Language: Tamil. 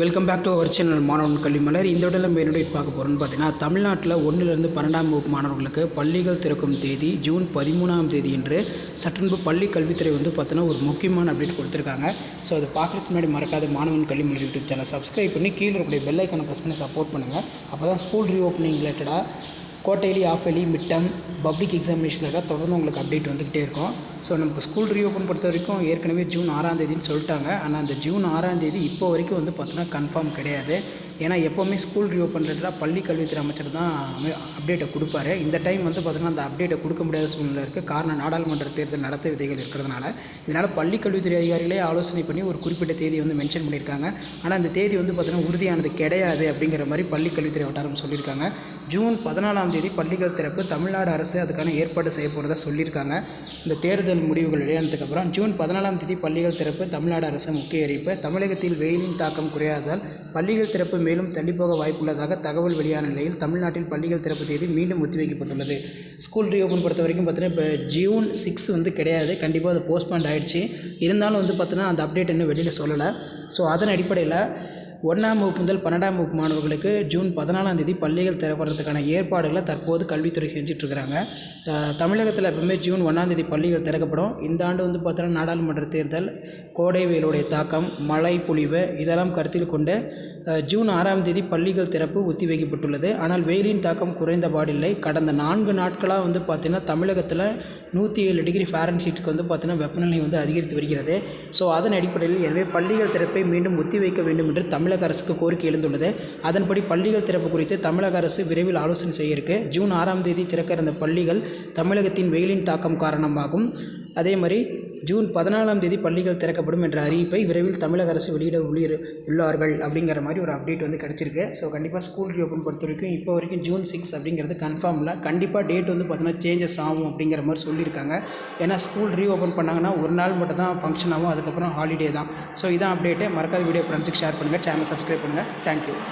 Welcome back to our channel Manavan Kalvi Malar இந்த விடல என்னுடைய பார்க்க போகிறோம்னு பார்த்தீங்கன்னா தமிழ்நாட்டில் ஒன்றிலிருந்து பன்னெண்டாம் வகுப்பு மாணவர்களுக்கு பள்ளிகள் திறக்கும் தேதி ஜூன் பதிமூணாம் தேதி என்று சட்டன்பு பள்ளி கல்வித்துறை வந்து பார்த்தீங்கன்னா ஒரு முக்கியமான அப்டேட் கொடுத்துருக்காங்க. ஸோ அதை பார்க்குறதுக்கு முன்னாடி மறக்காத மாணவன் கல்வி மலர் யூடியூப் சேனல் சப்ஸ்கிரைப் பண்ணி கீழே இருக்கக்கூடிய பெல் ஐக்கனை ப்ரெஸ் பண்ணி சப்போர்ட் பண்ணுங்கள் அப்போ தான் ஸ்கூல் ரீஓப்பனிங் ரிலேட்டடாக கோட்டையிலி ஆஃப் எலி பப்ளிக் எக்ஸாமினேஷனில் தொடர்ந்து உங்களுக்கு அப்டேட் வந்துக்கிட்டே இருக்கும். ஸோ நமக்கு ஸ்கூல் ரீஓப்பன் பொறுத்த வரைக்கும் ஏற்கனவே ஜூன் ஆறாம் தேதின்னு சொல்லிட்டாங்க. ஆனால் அந்த ஜூன் ஆறாம் தேதி இப்போ வரைக்கும் வந்து பார்த்தோன்னா கன்ஃபார்ம் கிடையாது. ஏன்னா எப்போவுமே ஸ்கூல் ரீஓப்பன் ரிலேட்டடாக பள்ளி கல்வித்துறை அமைச்சர் தான் அப்டேட்டை கொடுப்பாரு. இந்த டைம் வந்து பார்த்தோன்னா அந்த அப்டேட்டை கொடுக்க முடியாத சூழ்நிலை இருக்குது காரணம் நாடாளுமன்ற தேர்தல் நடத்த விதைகள் இருக்கிறதுனால. இதனால் பள்ளி கல்வித்துறை அதிகாரிகளே ஆலோசனை பண்ணி ஒரு குறிப்பிட்ட தேதி வந்து மென்ஷன் பண்ணியிருக்காங்க. ஆனால் அந்த தேதி வந்து பார்த்தோன்னா உறுதியானது கிடையாது அப்படிங்கிற மாதிரி பள்ளி கல்வித்துறை வட்டாரம் சொல்லியிருக்காங்க. ஜூன் பதினாலாம் தேதி பள்ளிகள் திறப்பு. தமிழ்நாடு அரசு அதுக்கான ஏற்பாடு செய்ய போகிறதா சொல்லியிருக்காங்க. இந்த தேர்தல் முடிவுகள் வெளியானதுக்கப்புறம் ஜூன் பதினாலாம் தேதி பள்ளிகள் திறப்பு தமிழ்நாடு அரசு முக்கிய அறிவிப்பு. தமிழகத்தில் வெயிலின் தாக்கம் குறையாததால் பள்ளிகள் திறப்பு மேலும் தள்ளிப்போக வாய்ப்புள்ளதாக தகவல் வெளியான நிலையில் தமிழ்நாட்டில் பள்ளிகள் திறப்பு தேதி மீண்டும் ஒத்திவைக்கப்பட்டுள்ளது. ஸ்கூல் ரீஓப்பன் பொறுத்த வரைக்கும் பார்த்தீங்கன்னா இப்போ ஜூன் சிக்ஸ் வந்து கிடையாது. கண்டிப்பாக அது போஸ்ட்பாண்ட் ஆயிடுச்சு. இருந்தாலும் வந்து பார்த்தீங்கன்னா அந்த அப்டேட் இன்னும் வெளியில் சொல்லலை. ஸோ அதன் அடிப்படையில் ஒன்றாம் வகுப்பு முதல் பன்னெண்டாம் வகுப்பு மாணவர்களுக்கு ஜூன் பதினாலாம் தேதி பள்ளிகள் திறக்கிறதுக்கான ஏற்பாடுகளை தற்போது கல்வித்துறை செஞ்சிட்ருக்கிறாங்க. தமிழகத்தில் எப்பவுமே ஜூன் ஒன்றாம் தேதி பள்ளிகள் திறக்கப்படும். இந்த ஆண்டு வந்து பார்த்தோன்னா நாடாளுமன்ற தேர்தல் கோடை வெயிலுடைய தாக்கம் மழை பொழிவு இதெல்லாம் கருத்தில் கொண்டு ஜூன் ஆறாம் தேதி பள்ளிகள் திறப்பு ஒத்தி வைக்கப்பட்டுள்ளது. ஆனால் வெயிலின் தாக்கம் குறைந்த பாடில்லை. கடந்த நான்கு நாட்களாக வந்து பார்த்திங்கன்னா தமிழகத்தில் நூற்றி ஏழு டிகிரி ஃபேரன்ஹீட்டுக்கு வந்து பார்த்தீங்கன்னா வெப்பநிலை வந்து அதிகரித்து வருகிறது. ஸோ அதன் அடிப்படையில் எனவே பள்ளிகள் திறப்பை மீண்டும் ஒத்தி வைக்க வேண்டும் என்று தமிழக அரசுக்கு கோரிக்கை எழுந்துள்ளது. அதன்படி பள்ளிகள் திறப்பு குறித்து தமிழக அரசு விரைவில் ஆலோசனை செய்ய இருக்கு. ஜூன் ஆறாம் தேதி திறக்க இருந்த பள்ளிகள் தமிழகத்தின் வெயிலின் தாக்கம் காரணமாகும். அதே மாதிரி ஜூன் பதினாலாம் தேதி பள்ளிகள் திறக்கப்படும் என்ற அறிவிப்பை விரைவில் தமிழக அரசு வெளியிட உள்ளிரு உள்ளார்கள் அப்படிங்கிற மாதிரி ஒரு அப்டேட் வந்து கிடச்சிருக்கு. ஸோ கண்டிப்பாக ஸ்கூல் ரீஓப்பன் பொறுத்த வரைக்கும் இப்போ வரைக்கும் ஜூன் சிக்ஸ் அப்படிங்கிறது கன்ஃபார்ம் இல்லை கண்டிப்பாக டேட் வந்து பார்த்தீங்கன்னா சேஞ்சஸ் ஆகும் அப்படிங்கிற மாதிரி சொல்லியிருக்காங்க. ஏன்னா ஸ்கூல் ரீஓப்பன் பண்ணாங்கன்னா ஒரு நாள் மட்டும் தான் ஃபங்க்ஷன் ஆகும். அதுக்கப்புறம் ஹாலிடே தான். ஸோ இதான் அப்டேட்டு மறக்காத வீடியோ ஃப்ரெண்ட்ஸுக்கு ஷேர் பண்ணுங்கள் சேனல் சப்ஸ்கிரைப் பண்ணுங்கள் தேங்க்யூ